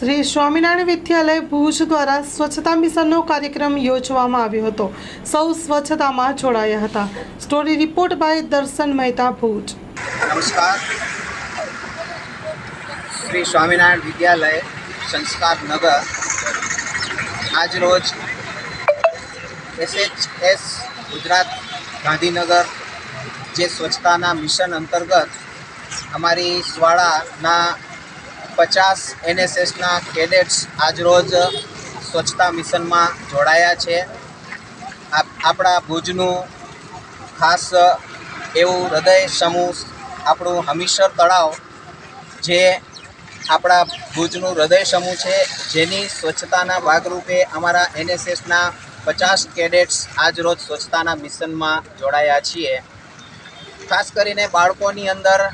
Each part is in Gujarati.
શ્રી સ્વામિનારાયણ વિદ્યાલય ભુજ દ્વારા સ્વચ્છતા મિશનનો કાર્યક્રમ યોજવામાં આવ્યો હતો. સૌ સ્વચ્છતામાં જોડાયા હતા. સ્ટોરી રિપોર્ટ બાય દર્શન મહેતા ભુજ. નમસ્કાર. શ્રી સ્વામિનારાયણ વિદ્યાલય સંસ્કાર નગર. આજરોજ એસએચએસ ગુજરાત ગાંધીનગર જે સ્વચ્છતાના મિશન અંતર્ગત અમારી શાળાના પચાસ એનએસએસના કેડેટ્સ આજરોજ સ્વચ્છતા મિશનમાં જોડાયા છે. આપ- આપણા ભુજનું ખાસ એવું હૃદય સમૂહ, આપણું હમીસર તળાવ જે આપણા ભુજનું હૃદય સમૂહ છે, જેની સ્વચ્છતાના ભાગરૂપે અમારા એનએસએસના પચાસ કેડેટ્સ આજરોજ સ્વચ્છતાના મિશનમાં જોડાયા છીએ. ખાસ કરીને બાળકોની અંદર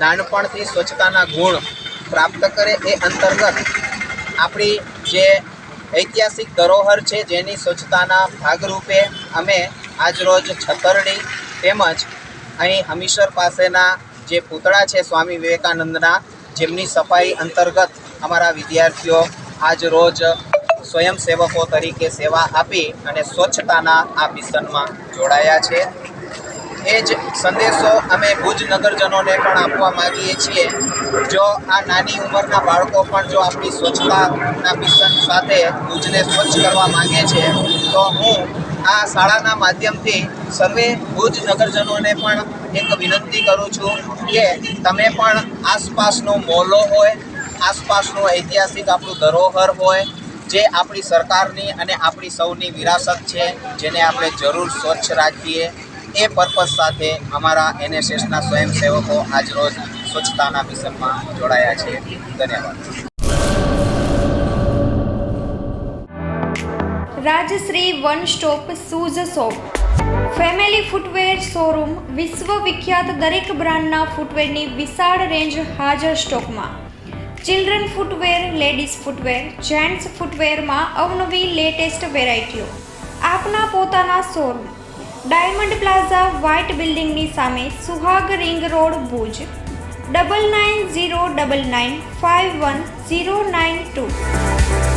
નાનપણથી સ્વચ્છતાના ગુણ પ્રાપ્ત કરે એ અંતર્ગત આપણી જે ઐતિહાસિક ધરોહર છે જેની સ્વચ્છતાના ભાગરૂપે અમે આજરોજ છતરડી તેમજ અહીં હમીસર પાસેના જે પૂતળા છે સ્વામી વિવેકાનંદના, જેમની સફાઈ અંતર્ગત અમારા વિદ્યાર્થીઓ આજ રોજ સ્વયંસેવકો તરીકે સેવા આપી અને સ્વચ્છતાના આ મિશનમાં જોડાયા છે. એ જ સંદેશો અમે ભુજ નગરજનોને પણ આપવા માગીએ છીએ. જો આ નાની ઉંમરના બાળકો પણ જો આપણી સ્વચ્છતાના મિશન સાથે ભુજને સ્વચ્છ કરવા માંગે છે, તો હું આ શાળાના માધ્યમથી સર્વે ભુજ નગરજનોને પણ એક વિનંતી કરું છું કે તમે પણ આસપાસનો મોલો હોય, આસપાસનું ઐતિહાસિક આપણું ધરોહર હોય, જે આપણી સરકારની અને આપણી સૌની વિરાસત છે, જેને આપણે જરૂર સ્વચ્છ રાખીએ, એ પર્પઝ સાથે અમારા એનએસએસના સ્વયંસેવકો આજરોજ સ્વચ્છતાના મિશનમાં જોડાયા છે. ધન્યવાદ. Rajshree one stop shoes shop family footwear showroom વિશ્વ વિખ્યાત દરેક બ્રાન્ડના ફૂટવેરની વિશાળ રેન્જ હાજર સ્ટોકમાં. Children footwear, ladies footwear, gents ફૂટવેરમાં અવનવી લેટેસ્ટ વેરાયટીઓ. આપના પોતાના શોરૂમ. ડાયમંડ પ્લાઝા વ્હાઇટ બિલ્ડિંગની સામે Suhag ring road Bhuj. Double nine zero double nine five one zero nine two.